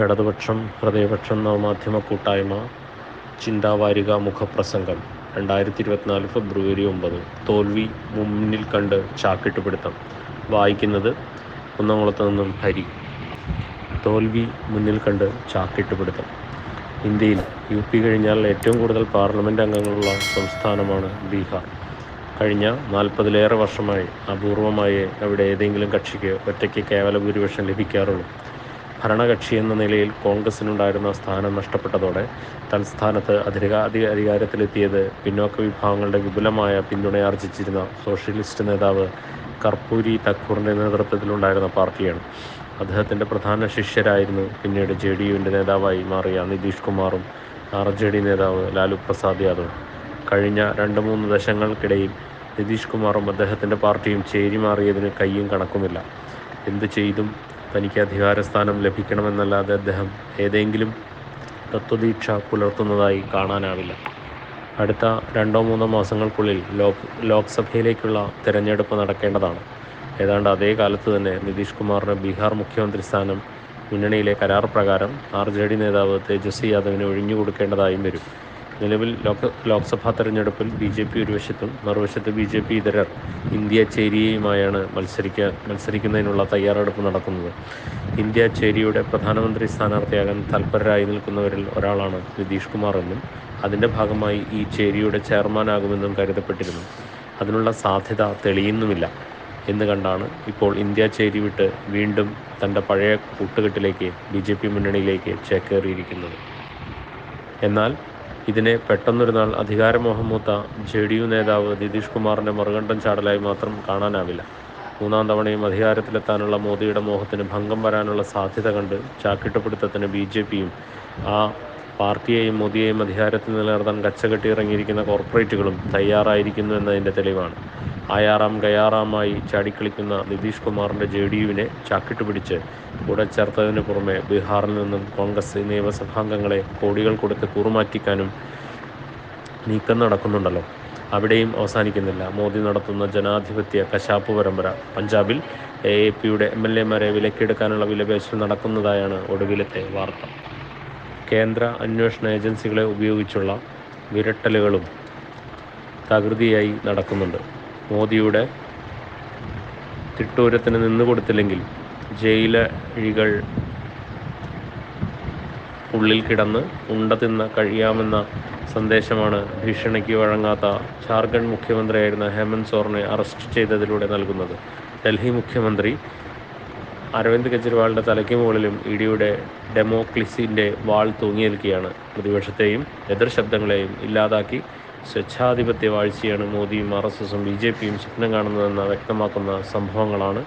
ഇടതുപക്ഷം ഹൃദയപക്ഷം നവമാധ്യമ കൂട്ടായ്മ ചിന്താവാരിക മുഖപ്രസംഗം രണ്ടായിരത്തി ഇരുപത്തിനാല് ഫെബ്രുവരി ഒമ്പത്. തോൽവി മുന്നിൽ കണ്ട് ചാക്കിട്ടുപിടുത്തം. വായിക്കുന്നത് കുന്നംകുളത്ത് നിന്നും ഹരി. തോൽവി മുന്നിൽ കണ്ട് ചാക്കിട്ടുപിടുത്തം. ഇന്ത്യയിൽ യു പി കഴിഞ്ഞാൽ ഏറ്റവും കൂടുതൽ പാർലമെന്റ് അംഗങ്ങളുള്ള സംസ്ഥാനമാണ് ബീഹാർ. കഴിഞ്ഞ നാൽപ്പതിലേറെ വർഷമായി അപൂർവമായി അവിടെ ഏതെങ്കിലും കക്ഷിക്ക് ഒറ്റയ്ക്ക് കേവല ഭൂരിപക്ഷം ലഭിക്കാറുള്ളൂ. ഭരണകക്ഷി എന്ന നിലയിൽ കോൺഗ്രസിനുണ്ടായിരുന്ന സ്ഥാനം നഷ്ടപ്പെട്ടതോടെ തൽസ്ഥാനത്ത് അധികാധിക അധികാരത്തിലെത്തിയത് പിന്നോക്ക വിഭാഗങ്ങളുടെ വിപുലമായ പിന്തുണയാർജിച്ചിരുന്ന സോഷ്യലിസ്റ്റ് നേതാവ് കർപ്പൂരി തക്കൂറിന്റെ നേതൃത്വത്തിലുണ്ടായിരുന്ന പാർട്ടിയാണ്. അദ്ദേഹത്തിന്റെ പ്രധാന ശിഷ്യരായിരുന്നു പിന്നീട് ജെ ഡി യുവിന്റെ നേതാവായി മാറിയ നിതീഷ് കുമാറും ആർ ജെ ഡി നേതാവ് ലാലു പ്രസാദ് യാദവും. കഴിഞ്ഞ രണ്ട് മൂന്ന് ദശങ്ങൾക്കിടയിൽ നിതീഷ് കുമാറും അദ്ദേഹത്തിന്റെ പാർട്ടിയും ചേരി മാറിയതിന് കയ്യും കണക്കുമില്ല. എന്ത് ചെയ്തും തനിക്ക് അധികാരസ്ഥാനം ലഭിക്കണമെന്നല്ലാതെ അദ്ദേഹം ഏതെങ്കിലും തത്വദീക്ഷ പുലർത്തുന്നതായി കാണാനാവില്ല. അടുത്ത രണ്ടോ മൂന്നോ മാസങ്ങൾക്കുള്ളിൽ ലോക് ലോക്സഭയിലേക്കുള്ള തിരഞ്ഞെടുപ്പ് നടക്കേണ്ടതാണ്. ഏതാണ്ട് അതേ കാലത്ത് തന്നെ നിതീഷ് കുമാറിന് ബീഹാർ മുഖ്യമന്ത്രി സ്ഥാനം മുന്നണിയിലെ കരാർ പ്രകാരം ആർ ജെ ഡി നേതാവ് തേജസ്വി യാദവിന് ഒഴിഞ്ഞുകൊടുക്കേണ്ടതായും വരും. നിലവിൽ ലോക ലോക്സഭാ തെരഞ്ഞെടുപ്പിൽ ബി ജെ പി ഒരു വശത്തും മറുവശത്ത് ബി ജെ പി ഇതരർ ഇന്ത്യ ചേരിയുമായാണ് മത്സരിക്കുക മത്സരിക്കുന്നതിനുള്ള തയ്യാറെടുപ്പ് നടക്കുന്നത് ഇന്ത്യ ചേരിയുടെ പ്രധാനമന്ത്രി സ്ഥാനാർത്ഥിയാകാൻ തൽപരരായി നിൽക്കുന്നവരിൽ ഒരാളാണ് നിതീഷ് കുമാർ എന്നും അതിന്റെ ഭാഗമായി ഈ ചേരിയുടെ ചെയർമാനാകുമെന്നും കരുതപ്പെട്ടിരുന്നു. അതിനുള്ള സാധ്യത തെളിയുന്നുമില്ല എന്ന് കണ്ടാണ് ഇപ്പോൾ ഇന്ത്യ ചേരി വിട്ട് വീണ്ടും തന്റെ പഴയ കൂട്ടുകെട്ടിലേക്ക് ബി ജെ പി മുന്നണിയിലേക്ക് ചേക്കേറിയിരിക്കുന്നത്. എന്നാൽ ഇതിനെ പെട്ടെന്നൊരു നാൾ അധികാരമോഹം മൂത്ത ജെ ഡി യു നേതാവ് നിതീഷ് കുമാറിന്റെ മറുകണ്ഠം ചാടലായി മാത്രം കാണാനാവില്ല. മൂന്നാം തവണയും അധികാരത്തിലെത്താനുള്ള മോദിയുടെ മോഹത്തിന് ഭംഗം വരാനുള്ള സാധ്യത കണ്ട് ചാക്കിട്ടുപിടുത്തത്തിന് ബി ജെ പിയും ആ പാർട്ടിയെയും മോദിയെയും അധികാരത്തിൽ നിലനിർത്താൻ കച്ചകെട്ടി ഇറങ്ങിയിരിക്കുന്ന കോർപ്പറേറ്റുകളും തയ്യാറായിരിക്കുന്നു എന്നതിന്റെ തെളിവാണ്. ആയാറാം ഗയാറാമായി ചാടിക്കളിക്കുന്ന നിതീഷ് കുമാറിന്റെ ജെ ഡി യുവിനെ ചാക്കിട്ട് പിടിച്ച് കൂടെ ചേർത്തതിന് പുറമെ ബീഹാറിൽ നിന്നും കോൺഗ്രസ് നിയമസഭാംഗങ്ങളെ കോടികൾ കൊടുത്ത് കൂറുമാറ്റിക്കാനും നീക്കം നടക്കുന്നുണ്ടല്ലോ. അവിടെയും അവസാനിക്കുന്നില്ല. മോദി നടത്തുന്ന ജനാധിപത്യ കശാപ്പ് പരമ്പര. പഞ്ചാബിൽ എ എ പിയുടെ എം എൽ എമാരെ വിലക്കെടുക്കാനുള്ള വിലപേശൽ നടക്കുന്നതായാണ് ഒടുവിലത്തെ വാർത്ത. കേന്ദ്ര അന്വേഷണ ഏജൻസികളെ ഉപയോഗിച്ചുള്ള വിരട്ടലുകളും തകൃതിയായി നടക്കുന്നുണ്ട്. മോദിയുടെ തിട്ടൂരത്തിന് നിന്നുകൊടുത്തില്ലെങ്കിൽ ജയിലഴികൾ ഉള്ളിൽ കിടന്ന് ഉണ്ട തിന്ന് കഴിയാമെന്ന സന്ദേശമാണ് ഭീഷണിക്ക് വഴങ്ങാത്ത ജാർഖണ്ഡ് മുഖ്യമന്ത്രിയായിരുന്ന ഹേമന്ത് സോറിനെ അറസ്റ്റ് ചെയ്തതിലൂടെ നൽകുന്നത്. ഡൽഹി മുഖ്യമന്ത്രി അരവിന്ദ് കെജ്രിവാളിന്റെ തലയ്ക്ക് മുകളിലും ഇ ഡിയുടെ ഡെമോക്ലിസിന്റെ വാൾ തൂങ്ങിയേൽക്കുകയാണ് പ്രതിപക്ഷത്തെയും എതിർ ശബ്ദങ്ങളെയും ഇല്ലാതാക്കി സ്വച്ഛാധിപത്യ വാഴ്ചയാണ് മോദിയും ആർ എസ് എസും ബി ജെ പിയും സ്വപ്നം കാണുന്നതെന്ന് വ്യക്തമാക്കുന്ന സംഭവങ്ങളാണ്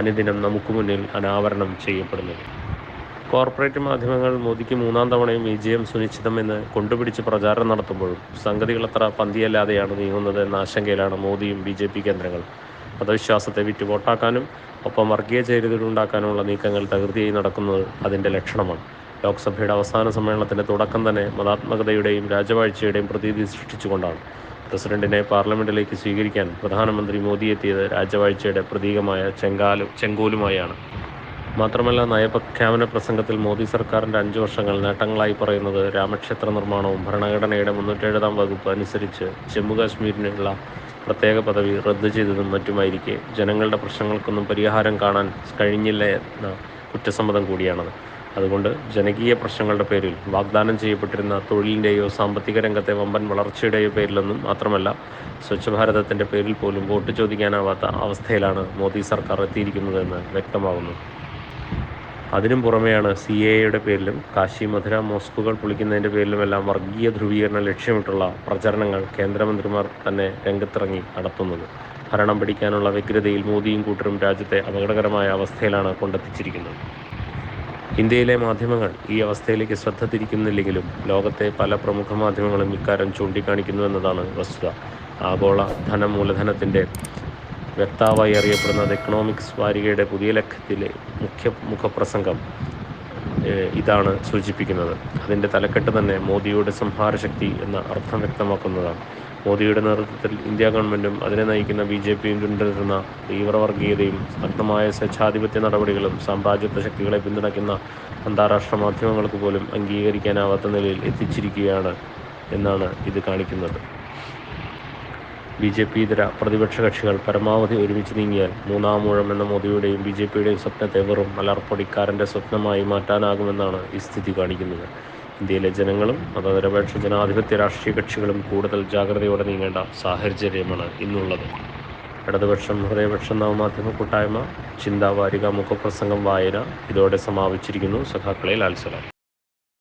അനുദിനം നമുക്ക് മുന്നിൽ അനാവരണം ചെയ്യപ്പെടുന്നത്. കോർപ്പറേറ്റ് മാധ്യമങ്ങൾ മോദിക്ക് മൂന്നാം തവണയും വിജയം സുനിശ്ചിതമെന്ന് കൊണ്ടുപിടിച്ച് പ്രചാരണം നടത്തുമ്പോഴും സംഗതികൾ അത്ര പന്തിയല്ലാതെയാണ് നീങ്ങുന്നത് എന്ന ആശങ്കയിലാണ് മോദിയും ബി ജെ പി കേന്ദ്രങ്ങൾ. മതവിശ്വാസത്തെ വിറ്റ് വോട്ടാക്കാനും ഒപ്പം വർഗീയ ചേരുതലുണ്ടാക്കാനുമുള്ള നീക്കങ്ങൾ തകൃതിയായി നടക്കുന്നത് അതിന്റെ ലക്ഷണമാണ്. ലോക്സഭയുടെ അവസാന സമ്മേളനത്തിന്റെ തുടക്കം തന്നെ മതാത്മകതയുടെയും രാജവാഴ്ചയുടെയും പ്രതീതി സൃഷ്ടിച്ചുകൊണ്ടാണ്. പ്രസിഡന്റിനെ പാർലമെന്റിലേക്ക് സ്വീകരിക്കാൻ പ്രധാനമന്ത്രി മോദി എത്തിയത് രാജവാഴ്ചയുടെ പ്രതീകമായ ചെങ്കാലു ചെങ്കോലുമായാണ്. മാത്രമല്ല നയപ്രഖ്യാപന പ്രസംഗത്തിൽ മോദി സർക്കാരിന്റെ അഞ്ച് വർഷങ്ങൾ നേട്ടങ്ങളായി പറയുന്നത് രാമക്ഷേത്ര നിർമ്മാണവും ഭരണഘടനയുടെ മുന്നൂറ്റേഴാം വകുപ്പ് അനുസരിച്ച് ജമ്മു കാശ്മീരിനുള്ള പ്രത്യേക പദവി റദ്ദു ചെയ്തതും മറ്റുമായിരിക്കെ ജനങ്ങളുടെ പ്രശ്നങ്ങൾക്കൊന്നും പരിഹാരം കാണാൻ കഴിഞ്ഞില്ല എന്ന കുറ്റസമ്മതം കൂടിയാണത്. അതുകൊണ്ട് ജനകീയ പ്രശ്നങ്ങളുടെ പേരിൽ വാഗ്ദാനം ചെയ്യപ്പെട്ടിരുന്ന തൊഴിലിന്റെയോ സാമ്പത്തിക രംഗത്തെ വമ്പൻ വളർച്ചയുടെയോ പേരിലൊന്നും മാത്രമല്ല സ്വച്ഛ ഭാരതത്തിന്റെ പേരിൽ പോലും വോട്ട് ചോദിക്കാനാവാത്ത അവസ്ഥയിലാണ് മോദി സർക്കാർ എത്തിയിരിക്കുന്നതെന്ന് വ്യക്തമാകുന്നു അതിനും പുറമെയാണ് സി എയുടെ പേരിലും കാശി മധുര മോസ്കുകൾ പൊളിക്കുന്നതിന്റെ പേരിലുമെല്ലാം വർഗീയ ധ്രുവീകരണ ലക്ഷ്യമിട്ടുള്ള പ്രചരണങ്ങൾ കേന്ദ്രമന്ത്രിമാർ തന്നെ രംഗത്തിറങ്ങി നടത്തുന്നത്. ഭരണം പിടിക്കാനുള്ള വ്യഗ്രതയിൽ മോദിയും കൂട്ടരും രാജ്യത്തെ അപകടകരമായ അവസ്ഥയിലാണ് കൊണ്ടെത്തിച്ചിരിക്കുന്നത്. ഇന്ത്യയിലെ മാധ്യമങ്ങൾ ഈ അവസ്ഥയിലേക്ക് ശ്രദ്ധ തിരിക്കുന്നില്ലെങ്കിലും ലോകത്തെ പല പ്രമുഖ മാധ്യമങ്ങളും ഇക്കാര്യം ചൂണ്ടിക്കാണിക്കുന്നു എന്നതാണ് വസ്തുത. ആഗോള ധനമൂലധനത്തിന്റെ വ്യക്താവായി അറിയപ്പെടുന്ന ദ എക്കണോമിക്സ് വാരികയുടെ പുതിയ ലക്കത്തിലെ മുഖ്യ മുഖപ്രസംഗം ഇതാണ് സൂചിപ്പിക്കുന്നത്. അതിന്റെ തലക്കെട്ട് തന്നെ മോദിയുടെ സംഹാരശക്തി എന്ന അർത്ഥം വ്യക്തമാക്കുന്നതാണ്. മോദിയുടെ നേതൃത്വത്തിൽ ഇന്ത്യ ഗവൺമെന്റും അതിനെ നയിക്കുന്ന ബി ജെ പിയും പിന്തുടരുന്ന തീവ്രവർഗീയതയും നഗ്നമായ സ്വച്ഛാധിപത്യ നടപടികളും സാമ്രാജ്യത്വ ശക്തികളെ പിന്തുണയ്ക്കുന്ന അന്താരാഷ്ട്ര മാധ്യമങ്ങൾക്ക് പോലും അംഗീകരിക്കാനാവാത്ത നിലയിൽ എത്തിച്ചിരിക്കുകയാണ് എന്നാണ് ഇത് കാണിക്കുന്നത്. ബി ജെ പി ഇതര പ്രതിപക്ഷ കക്ഷികൾ പരമാവധി ഒരുമിച്ച് നീങ്ങിയാൽ മൂന്നാമൂഴം എന്ന മോദിയുടെയും ബി ജെ പിയുടെയും സ്വപ്നത്തെ വെറും മലർപ്പൊടിക്കാരന്റെ സ്വപ്നമായി മാറ്റാനാകുമെന്നാണ് ഈ സ്ഥിതി കാണിക്കുന്നത്. ഇന്ത്യയിലെ ജനങ്ങളും മതനിരപേക്ഷ ജനാധിപത്യ രാഷ്ട്രീയ കക്ഷികളും കൂടുതൽ ജാഗ്രതയോടെ നീങ്ങേണ്ട സാഹചര്യമാണ് ഇന്നുള്ളത്. ഇടതുപക്ഷം ഹൃദയപക്ഷം നവമാധ്യമ കൂട്ടായ്മ ചിന്താവാരിക മുഖപ്രസംഗം വായന ഇതോടെ സമാപിച്ചിരിക്കുന്നു. സഖാക്കളെ ലാൽസലാം.